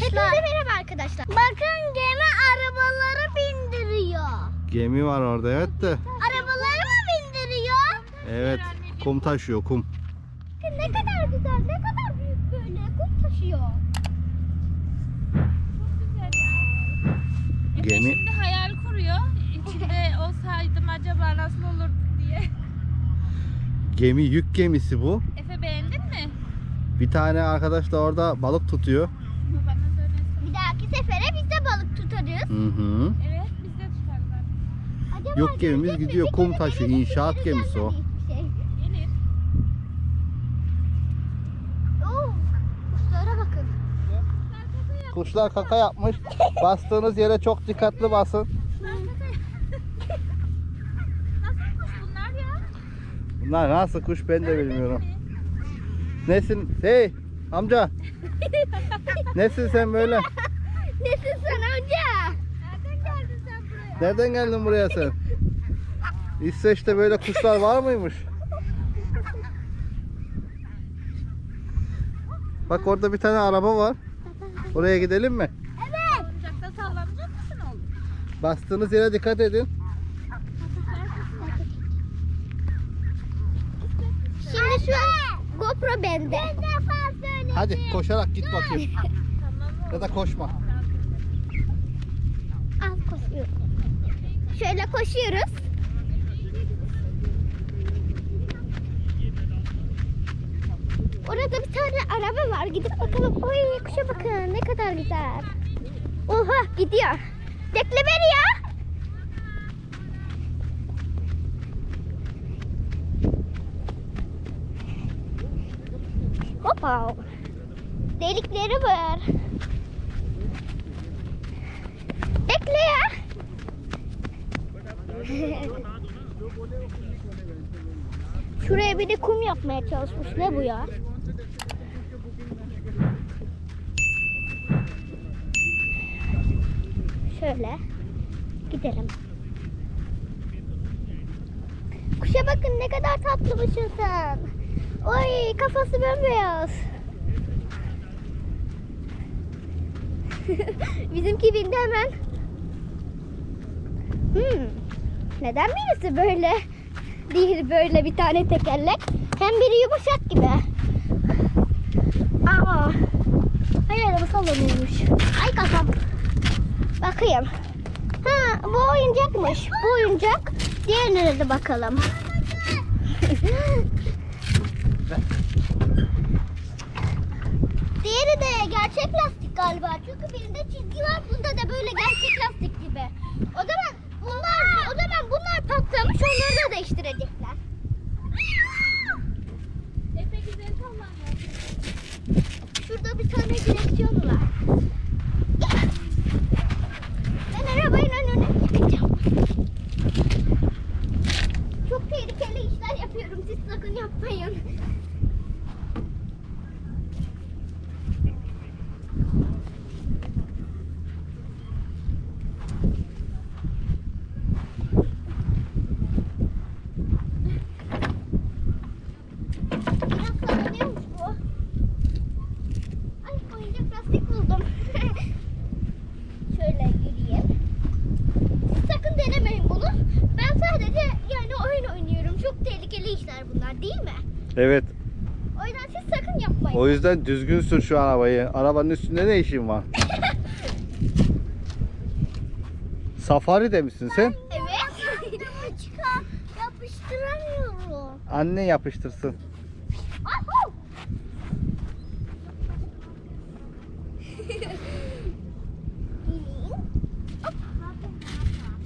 Hepinize merhaba arkadaşlar. Bakın gemi arabaları bindiriyor. Gemi var orada evet de. Arabaları mı bindiriyor? Evet kum taşıyor kum. Ne kadar güzel, ne kadar büyük böyle kum taşıyor. Efe Gemi- şimdi hayal kuruyor. İçinde olsaydım acaba nasıl olurdu diye. Gemi yük gemisi bu. Efe beğendin mi? Bir tane arkadaş da orada balık tutuyor. Bu bana dönesin. Bir dahaki sefere biz de balık tutarız. Hı hı. Evet biz de tutarlar. Acaba Yok gemimiz mi? gidiyor, Bir kum kere taşıyor, deneyip inşaat gemisi o. hiçbir şey. Gelir. Oo, kuşlara bakın. Kuşlar kaka yapmış. Bastığınız yere çok dikkatli basın. Nasıl kuş bunlar ya? Bunlar nasıl kuş ben de bilmiyorum. Nesin? Hey amca. Nesin sen böyle? Nesin sen amca? Nereden geldin sen buraya? Nereden geldin buraya sen? İsveç'te böyle kuşlar var mıymış? Bak orada bir tane araba var. Oraya gidelim mi? Evet. Oyuncakta sallanacak mısın oğlum? Bastığınız yere dikkat edin. Şimdi şu GoPro bende. Hadi koşarak git bakayım. Ya da koşma. Al koşuyoruz. Şöyle koşuyoruz. Orada bir tane araba var. Gidip bakalım. Oy kuşa bakın ne kadar güzel. Oha gidiyor. Bekle beni ya. Hoppa. Delikleri var. Bekle ya. Şuraya bir de kum yapmaya çalışmış. Ne bu ya? Şöyle gidelim. Kuşa bakın ne kadar tatlıymışsın sen. Oy kafası bembeyaz. Bizimki bindi hemen. Hmm. Neden birisi böyle değil böyle bir tane tekerlek? Hem biri yumuşak gibi. Aa. Ay araba sallanıyormuş. Ay kafam. Bakayım. Ha bu oyuncakmış. Bu oyuncak. Diğerine de bakalım. Diğeri de gerçek lastik galiba. Çünkü birinde çizgi var. Bunda da böyle gerçek lastik gibi. O zaman bunlar o zaman bunlar patlamış. Onları da değiştirecekler. Şurada bir tane direksiyon var. Ben arabayın önüne çıkacağım. Çok tehlikeli işler yapıyorum. Siz sakın yapmayın. Biraz sallanıyormuş bu. Ay oyuncak lastik buldum. Şöyle yürüyeyim. Siz sakın denemeyin bunu. Ben sadece yani oyun oynuyorum. Çok tehlikeli işler bunlar değil mi? Evet. O yüzden siz sakın yapmayın. O yüzden düzgün sür şu arabayı. Arabanın üstünde ne işin var? Safari de misin sen? Evet. çıkar. Yapıştıramıyorum. Anne yapıştırsın.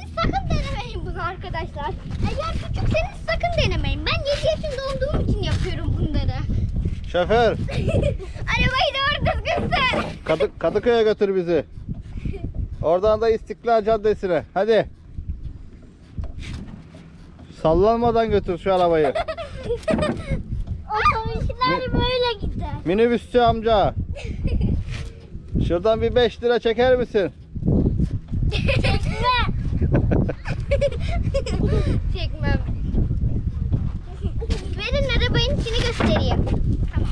Siz sakın denemeyin bunu arkadaşlar. Eğer küçükseniz Şoför Arabayı doğru düzgün sür. Kadı Kadıköy'e götür bizi. Oradan da İstiklal Caddesi'ne. Hadi. Sallanmadan götür şu arabayı. Otobüsler böyle gider. Minibüsçü amca. Şuradan bir 5 lira çeker misin? Çekme. Çekmem. İçini göstereyim. Tamam.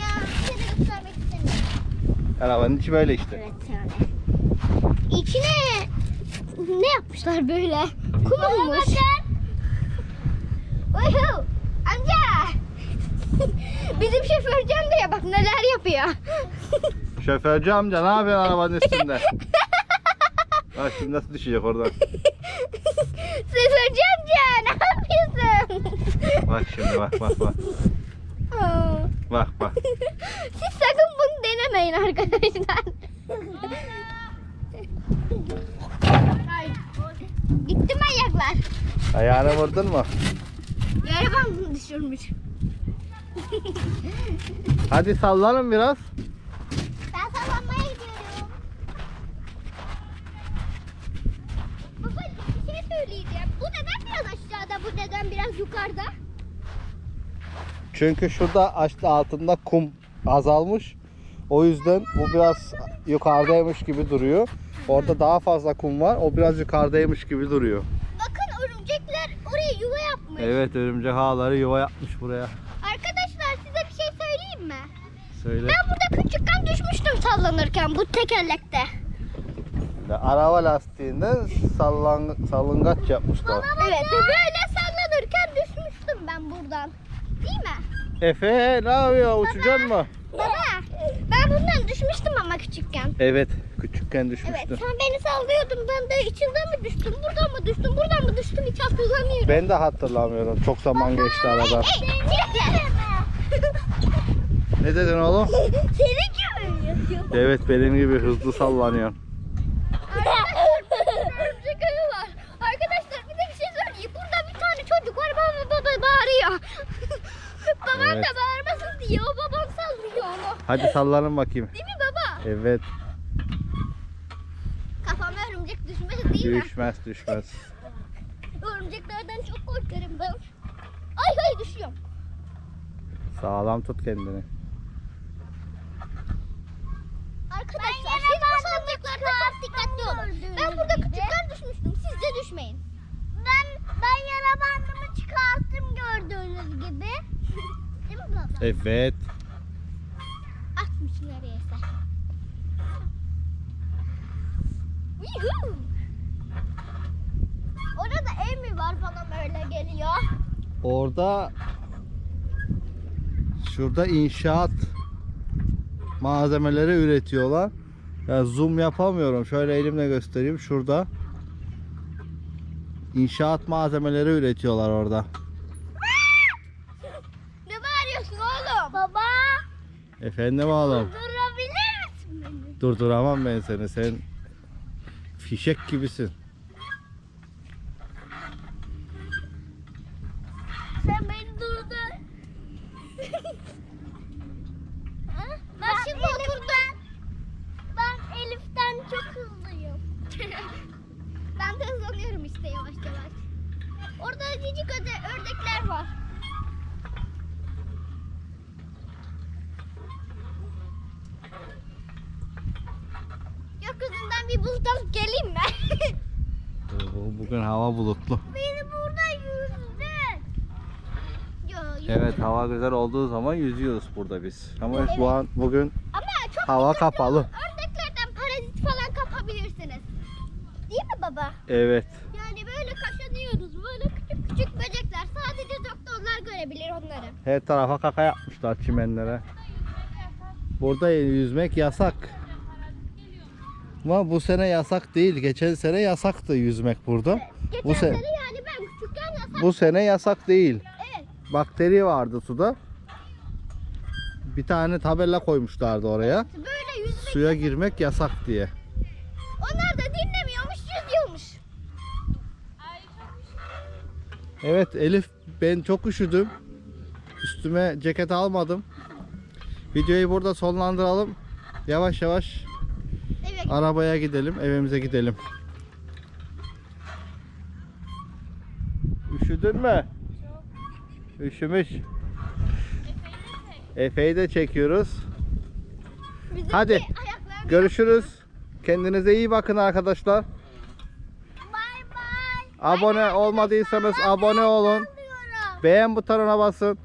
Ya seni göstermek istemiyorum. Arabanın içi böyle işte. Evet yani. İçine ne yapmışlar böyle? Kum olmuş. Uyhu. Amca. Bizim şoför Can diye bak neler yapıyor. Şoförcü amca ne yapıyorsun arabanın üstünde? Bak şimdi nasıl düşecek oradan. Şoförcü amca ne yapıyorsun? Bak şimdi bak bak bak. Bak bak. Siz sakın bunu denemeyin arkadaşlar. Gitti manyaklar. Ayağını vurdun mu? Yere bandını düşürmüş. Hadi sallanın biraz. Ben sallanmaya gidiyorum. Baba bir şey söyleyeceğim. Bu neden biraz aşağıda, bu neden biraz yukarıda? Çünkü şurada açtı altında kum azalmış. O yüzden bu biraz yukarıdaymış gibi duruyor. Orada daha fazla kum var. O biraz yukarıdaymış gibi duruyor. Bakın örümcekler oraya yuva yapmış. Evet örümcek ağları yuva yapmış buraya. Arkadaşlar size bir şey söyleyeyim mi? Söyle. Ben burada küçükken düşmüştüm sallanırken bu tekerlekte. Araba lastiğinden sallan, salıngaç yapmışlar. Evet böyle sallanırken düşmüştüm ben buradan. Değil mi? Efe ne yapıyor? Uçacaksın mı? Baba ben bundan düşmüştüm ama küçükken. Evet. Küçükken Evet düşmüştün. sen beni sallıyordun ben de içinden mi düştüm buradan mı düştüm buradan mı düştüm hiç hatırlamıyorum. Ben de hatırlamıyorum. Çok zaman geçti aradan. Ne dedin oğlum? Seni gibi yapıyor. Evet benim gibi hızlı sallanıyor. Arkadaşlar bir de bir şey söyleyeyim. Burada bir tane çocuk var baba baba bağırıyor. Evet. da bağırmasın diye o babam sallıyor onu. Hadi sallanın bakayım. Değil mi baba? Evet. Kafama örümcek düşmez değil mi? Düşmez düşmez. Örümceklerden çok korkarım ben. Ay ay düşüyorum. Sağlam tut kendini. Arkadaşlar siz bu sandıklarda çok dikkatli olun. Ben burada küçükken düşmüştüm. Siz de düşmeyin. Ben ben yara bandımı çıkarttım gördüğünüz gibi. Değil mi baba? Evet. Atmış nereyse. Yuhuu. Orada ev mi var bana böyle geliyor. Orada şurada inşaat malzemeleri üretiyorlar. Ya zoom yapamıyorum. Şöyle elimle göstereyim. Şurada inşaat malzemeleri üretiyorlar orada. Ne bağırıyorsun oğlum? Baba Efendim oğlum. durabilir misin beni? Durduramam ben seni. Sen fişek gibisin. Sen beni durdur. ben şimdi oturdum. Ben Elif'ten çok hızlıyım. ben de hızlanıyorum işte yavaş yavaş. Orada cicik öde ördekler var. Gökyüzünden bir bulut alıp geleyim mi? Bu- Bugün hava bulutlu. Beni burada yüzdün. Yo. Evet hava güzel olduğu zaman yüzüyoruz burada biz. Ama şu an bugün Ama çok Hava dikkatli kapalı. olun. Ördeklerden parazit falan kapabilirsiniz. Değil mi baba? evet. Yani böyle kaşınıyoruz. Böyle küçük küçük böcekler. Sadece doktorlar görebilir onları. Her tarafa kaka yapmışlar çimenlere. Burada yüzmek yasak. Ama bu sene yasak değil. Geçen sene yasaktı yüzmek burada. Geçen Bu se- sene yani ben küçükken yasak. Bu sene yasak değil. Evet. Bakteri vardı suda. Bir tane tabela koymuşlardı oraya. Böyle yüzmek. Suya girmek yasak diye. Onlar da dinlemiyormuş, yüzüyormuş. Evet Elif ben çok üşüdüm. Üstüme ceket almadım. Videoyu burada sonlandıralım. Yavaş yavaş Evet. arabaya gidelim, evimize gidelim. Üşüdün mü? Üşümüş. Efe'yi de çekiyoruz. Bizimki Hadi. Görüşürüz. Kendinize iyi bakın arkadaşlar. Bay bay. Abone olmadıysanız abone olun. Diyorum. Beğen butonuna basın.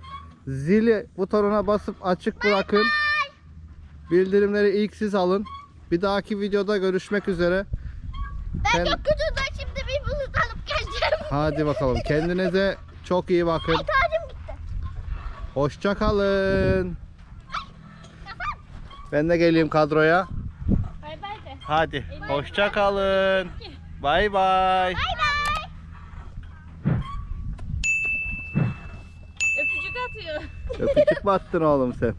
Zili butonuna basıp açık bırakın. Bildirimleri ilk siz alın. Bir dahaki videoda görüşmek üzere. Ben Sen- çok kötüden şimdi bir bulut alıp geleceğim. Hadi bakalım. Kendinize çok iyi bakın. Ay tacım gitti. Hoşça kalın. Ben de geleyim kadroya. Bay bay de. Hadi. Hoşça kalın. Bay bay. Bay bay. Öpücük atıyor. Öpücük mü attın oğlum sen?